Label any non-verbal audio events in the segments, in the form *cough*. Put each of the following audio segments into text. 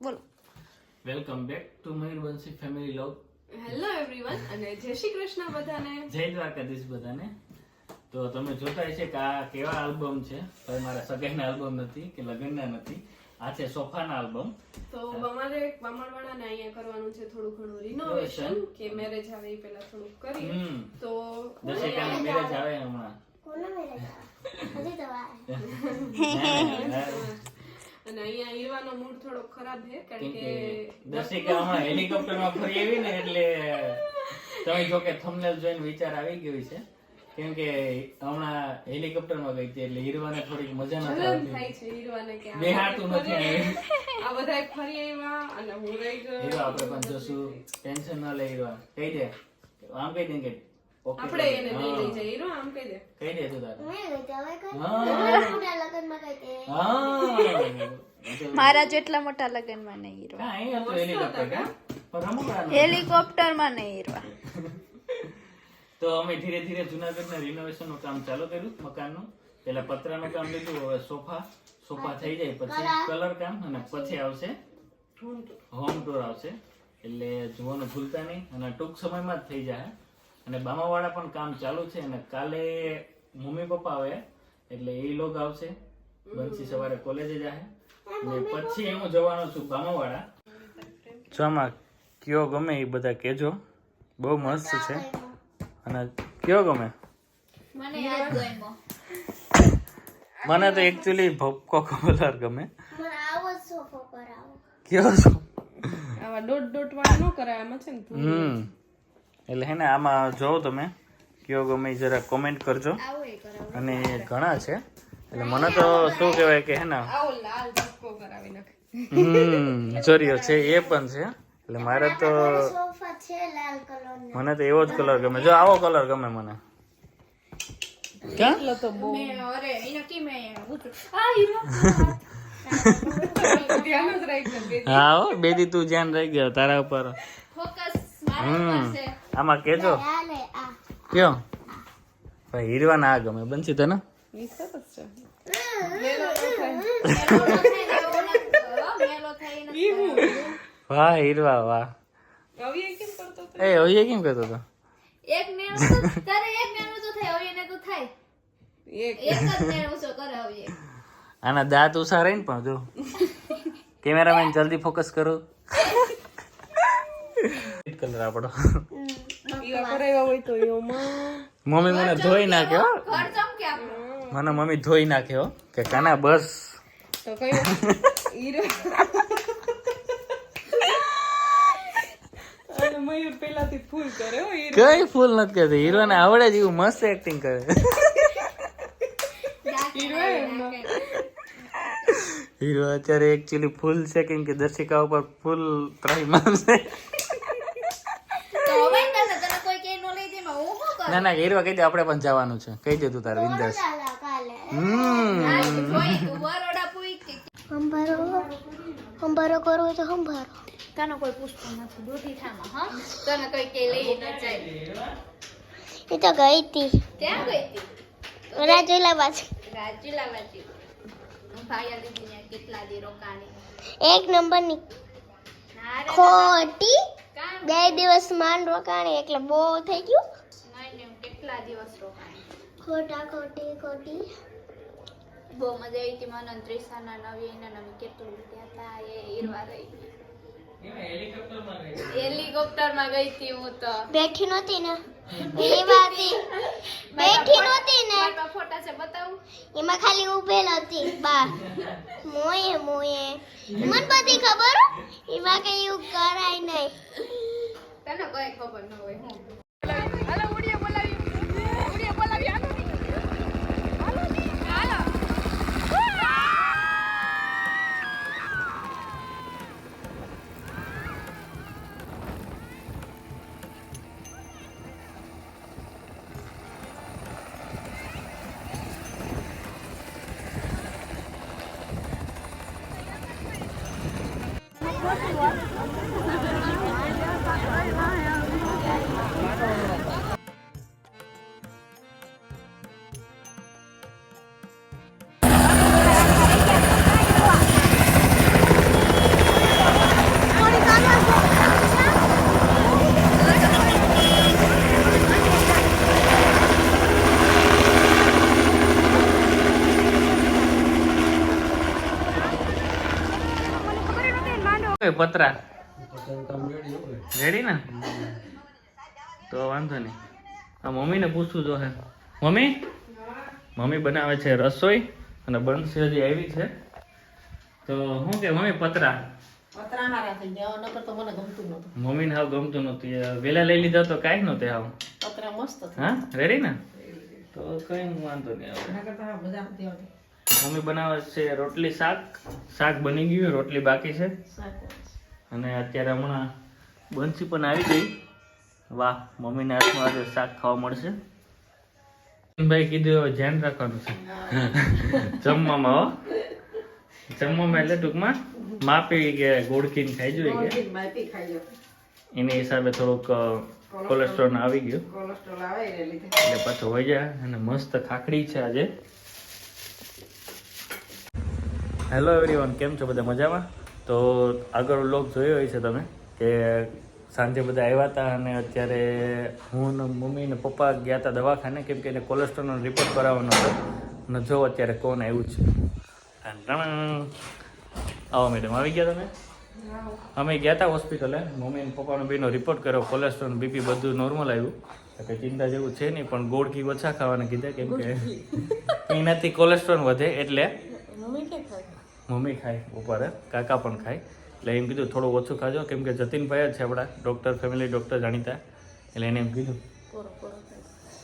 બોલો. Welcome back to Mayurvanshi family love hello everyone અને જય શ્રી કૃષ્ણ બધાને. જય દ્વારકાધીશ બધાને. તો તમે જોતા છે કે આ કેવા આલ્બમ છે ભાઈ મારા સગાઈના આલ્બમ નથી કે લગ્નના નથી. આ છે સોફાના આલ્બમ તો અમારે બામણવાળાને અહીંયા કરવાનું છે થોડું ઘણું રિનોવેશન કે મેરેજ આવે એ પહેલા થોડું કરી હમ. તો દશેકાની મેરેજ આવે હમણાં. *laughs* અને અહીંયા હીરવાનો મૂડ થોડો ખરાબ છે કારણ કે દર્શિકા હમણાં હેલિકોપ્ટરમાં ફરી આવી ને એટલે તમે જો કે થંબનેલ જોઈને વિચાર આવી ગયો છે. કેમ કે હમણાં હેલિકોપ્ટરમાં ગઈ હતી એટલે હીરવાને થોડીક મજા નથી આવતી. થાય છે હીરવાને કે બેહાતું નથી આ બધા ફરી આવ્યા અને હું રહી ગયો. હીરવા આપણે પણ જોશું. ટેન્શન ન લે હીરવા. કહી દે. આમ કહી દે કે આપણે એને નહીં લઈ જઈએ. હીરો આમ કહી દે. કહી દે તું તારે. हाँ। હા. મારા જેટલા મોટા લગ્નમાં નહીં હીરવા. હેલિકોપ્ટરમાં નહીં હીરવા. તો અમે ધીરે ધીરે જુનાગઢના રિનોવેશનનું કામ ચાલુ કર્યું મકાનનું. પેલા પતરાનું કામ લીધું હવે સોફા. સોફા થઈ જાય પછી કલર કામ અને પછી આવશે હોમ ટૂર આવશે. એટલે જોવાનું ભૂલતા નહીં અને ટૂંક સમયમાં જ થઈ જાય. અને બામાવાળા પણ કામ ચાલુ છે અને કાલે મમ્મી પપ્પા આવે એટલે એ લોગ આવશે. બંસી સવારે કોલેજે જાય. પછી હું જવાનો છું બામાવાળા જો આમાં કયો ગમે એ બધા કહેજો. બહુ મસ્ત છે. અને કયો ગમે? મને તો એકચ્યુઅલી ભપકો કલર ગમે. કયો છો આવા ડોટ ડોટ વાળા ન કરાય આમાં છે ને હમ. એટલે હે ને આમાં જોવો તમે. કયો ગમે જરા કોમેન્ટ કરજો. અને ઘણા છે. એટલે મને તો શું કહેવાય કે હે ને? આવો લાલ ધક્કો કરાવી નાખે. હમ જરીયો છે એ પણ છે. એટલે મારે તો મને તો એવો જ કલર ગમે. જો આવો કલર ગમે મને. રાખજો બે હા તું ધ્યાન રહી ગયો તારા ઉપર. ફોકસ હમ આમાં કેજો. કયો? ભાઈ હીરવાના આ ગમે. બનશી તને? ઈ સરસ છે વાહ હીરવા વાહ એ કેમ કરતો હતો એ હવે કેમ કહેતો હતો એક મેળો તો તારે એક મેળો તો થાય હવે એને તો થાય એક એક જ મેળો ઓછો કરે હવે આના દાંત ઉસા રહીને પણ જો કેમેરામેન જલ્દી ફોકસ કરો કલર આપણો મમ્મી મને ધોઈ નાખ્યો મને મમ્મી ધોઈ નાખ્યો કે કાના બસ. તો કયો? હીરો. મયુર પેલાથી ફૂલ કરે હો હીરો. કઈ ફૂલ નથી કરતી. હીરોને આવડે જ એવું મસ્ત એક્ટિંગ કરે. હીરો અત્યારે એકચ્યુઅલી ફૂલ છે કેમ કે દર્શિકા ઉપર ફૂલ ત્રાહીમામ છે તો હવે તને તને કોઈ કે નો લઈ દે માં હું શું કરું? ના ના હીરો કહી દે આપણે પણ જવાનું છે. કહી દે તું તારે વિંદાસ હમ. આ તું જોઈ તું બરોડા પૂઈ કે હંભારો. હંભારો કરવો તો હંભારો. તને કોઈ પૂછતું નથી. દૂધી થામાં હા? તને કોઈ કે લઈ ન જાય. એ તો ગઈ હતી. ક્યાં ગઈ હતી? રાજુલા બાજુ. રાજુલા બાજુ. ભાઈ દીદી કેટલા દી રોકાણી. એક નંબરની ખોટી. બે દિવસ માંડ રોકાણી એટલે બહુ થઈ ગયું. કેટલા દિવસ રોકાણી? ખોટા ખોટી ખોટી. બહુ મજા આવી હતી. મને ત્રિશાના નવી એના નવી કેટલું ગયા હતા. એ ઈરવા રહી હેલિકોપ્ટરમાં ગઈ હતી. હું તો. બેઠી નહોતી ને. એ વાત. બેઠી નહોતી ને. મારા ફોટા છે બતાવું? એમાં ખાલી ઉભેલ હતી. બા. મોયે મોયે મને બધી ખબર હો. એમાં કઈ એવું કરાય નહીં. તને કોઈ ખબર ન હોય હું. Thank you. પતરા. રેડી ને? તો વાંધો નહીં. આ મમ્મીને પૂછવું જો હે. મમ્મી? મમ્મી બનાવે છે રસોઈ અને બનશે હજી આવી છે. તો શું કે મમ્મી પતરા? પતરાના રાખી દેવા નકર તો મને ગમતું નહોતું. મમ્મીને હાવ ગમતું વેલા લઈ લીધા તો કાંઈ નહોતું હાવ. પતરા મસ્ત હા? રેડી ને? તો કઈ વાંધો નહીં મમ્મી બનાવે છે રોટલી શાક. શાક બની ગયું રોટલી બાકી છે. અને અત્યારે હમણાં બંસી પણ આવી ગઈ. વાહ મમ્મીના હાથમાં આજે શાક ખાવા મળશે. ભાઈ કીધું હવે ધ્યાન રાખવાનું છે. *laughs* જમવામાં હો. જમવામાં એટલે ટૂંકમાં માપી કે ગોળકીને ખાઈ જોઈએ કે? એની હિસાબે થોડુંક કોલેસ્ટ્રોલ આવી ગયું. કોલેસ્ટ્રોલ આવે એટલે પાછું હોય જાય અને મસ્ત ખાખડી છે આજે. હેલો એવરીવન કેમ છો બધા? મજામાં? તો આગળ વ્લોગ જોયો હોય છે તમે કે સાંજે બધા આવ્યા હતા અને અત્યારે હું ને મમ્મી ને પપ્પા ગયા હતા દવાખાને કેમ કે એને કોલેસ્ટ્રોલનો રિપોર્ટ કરાવવાનો હતો. અને જો અત્યારે કોણ આવ્યું છે. આવો મેડમ આવી ગયા તમે? અમે ગયા હતા હોસ્પિટલે મમ્મી અને પપ્પાનો બેનો રિપોર્ટ કર્યો કોલેસ્ટ્રોલ બીપી બધું નોર્મલ આવ્યું. એટલે ચિંતા જેવું છે નહીં પણ ગોળ ઘી ઓછા ખાવાના કીધા કેમ કે એનાથી કોલેસ્ટ્રોલ વધે એટલે મમ્મી ખાય ઉપર કાકા પણ ખાય. એટલે એમ કીધું થોડું ઓછું ખાજો. કેમ કે જતીનભાઈ જ છે આપણા. ડૉક્ટર ફેમિલી ડૉક્ટર જાણીતા. એટલે એને એમ કીધું.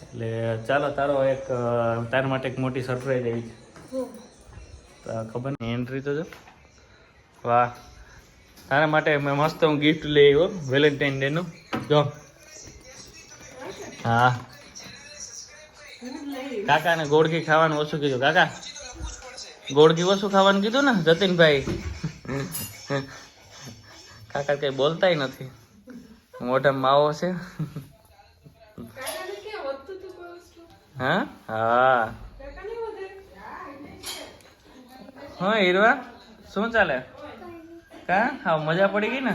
એટલે ચાલો તારો એક તાર માટે એક મોટી સરપ્રાઈઝ આવી છે. તો ખબર નહીં એન્ટ્રી તો જો. વાહ. તારા માટે મેં મસ્ત હું ગિફ્ટ લઈ આવ્યો વેલેન્ટાઇન ડે નું. જો. હા. કાકાને ગોળકી ખાવાનું ઓછું કીધું. કાકા. ગોળકી ઓછું ખાવાનું કીધું ને, જતીનભાઈ? કાકા કઈ બોલતાય નથી. મોઢા માવો છે. હા? હા. હા, હીરવા, શું ચાલે? કા? હા મજા પડી ગઈ ને?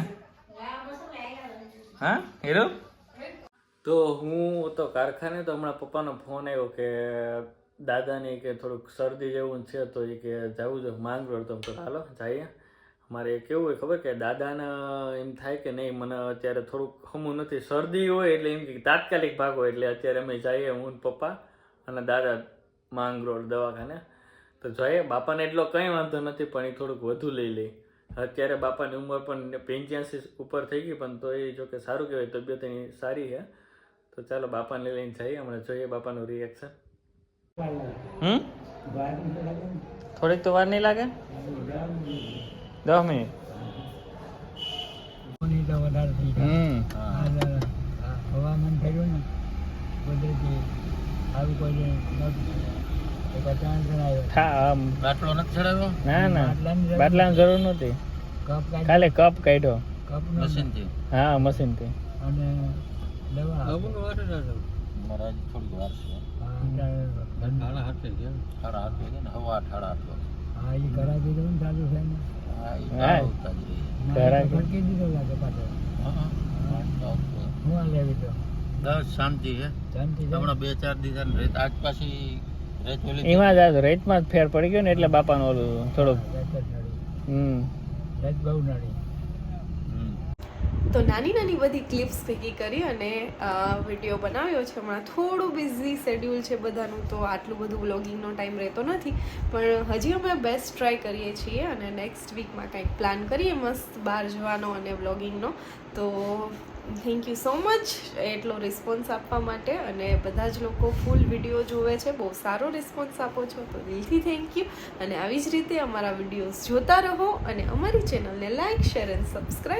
હા, હીરો? તો હું તો કારખાને તો હમણાં પપ્પાનો ફોન આવ્યો કે દાદાને કે થોડુંક શરદી જેવું છે તો એ કે જવું જો માંગરોળ. તો તો હાલો, જઈએ. મારે કેવું હોય ખબર કે દાદાને એમ થાય કે નહીં, મને અત્યારે થોડુંક હમું નથી. શરદી હોય એટલે એમ કે તાત્કાલિક ભાગો એટલે અત્યારે અમે જઈએ, હું પપ્પા અને દાદા માંગરોળ દવાખાને. તો જઈએ. બાપાને એટલો કંઈ વાંધો નથી, પણ એ થોડુંક વધુ લઈ લે. અત્યારે બાપાની ઉંમર પણ પંચ્યાસી ઉપર થઈ ગઈ, પણ તો એ જો કે સારું કહેવાય, તબિયત એની સારી છે. તો ચાલો બાપાને લઈને જઈએ, હમણાં જોઈએ બાપાનું રિએક્શન હમ? થોડીક તો વાર નહીં લાગે? દસ મિનિટ. હવામાન થયું ને કુદરતી આવું કોઈ બાટલો નથી ચડાવ્યો ના ના. બાટલાની બાટલાની જરૂર નહોતી. ખાલી કપ કાઢ્યો. કપ મશીનથી. હા મશીનથી. અને દવા. થોડીક વાર છે. હા, અત્યારે ઘરનું- સાડા આઠ વાગે ને હવા આઠ સાડા આઠ હા એ કરાવી દીધું ને ચાલુ છે. ને. ના, ને રેત આજ પાછી રેત એમાં જ આ રેતમાં જ ફેર પડી ગયો ને એટલે બાપાનું ઓલું થોડુંક. નડી. હમ. રજ બહુ નડી. તો નાની નાની બધી ક્લિપ્સ ભેગી કરી અને વીડિયો બનાવ્યો છે. હમણાં થોડું બિઝી શેડ્યુલ છે બધાનું, તો આટલું બધું વ્લોગિંગનો ટાઈમ રહેતો નથી. પણ હજી અમે બેસ્ટ ટ્રાય કરીએ છીએ અને નેક્સ્ટ વીકમાં કંઈક પ્લાન કરીએ મસ્ત બહાર જવાનો અને વ્લોગિંગનો તો થેન્ક યુ સો મચ એટલો રિસ્પોન્સ આપવા માટે અને બધા જ લોકો ફૂલ વીડિયો જોવે છે. બહુ સારો રિસ્પોન્સ આપો છો, તો દિલથી થેન્ક યુ અને આવી જ રીતે અમારા વિડીયોઝ જોતા રહો અને અમારી ચેનલને લાઇક શેર એન્ડ સબસ્ક્રાઈબ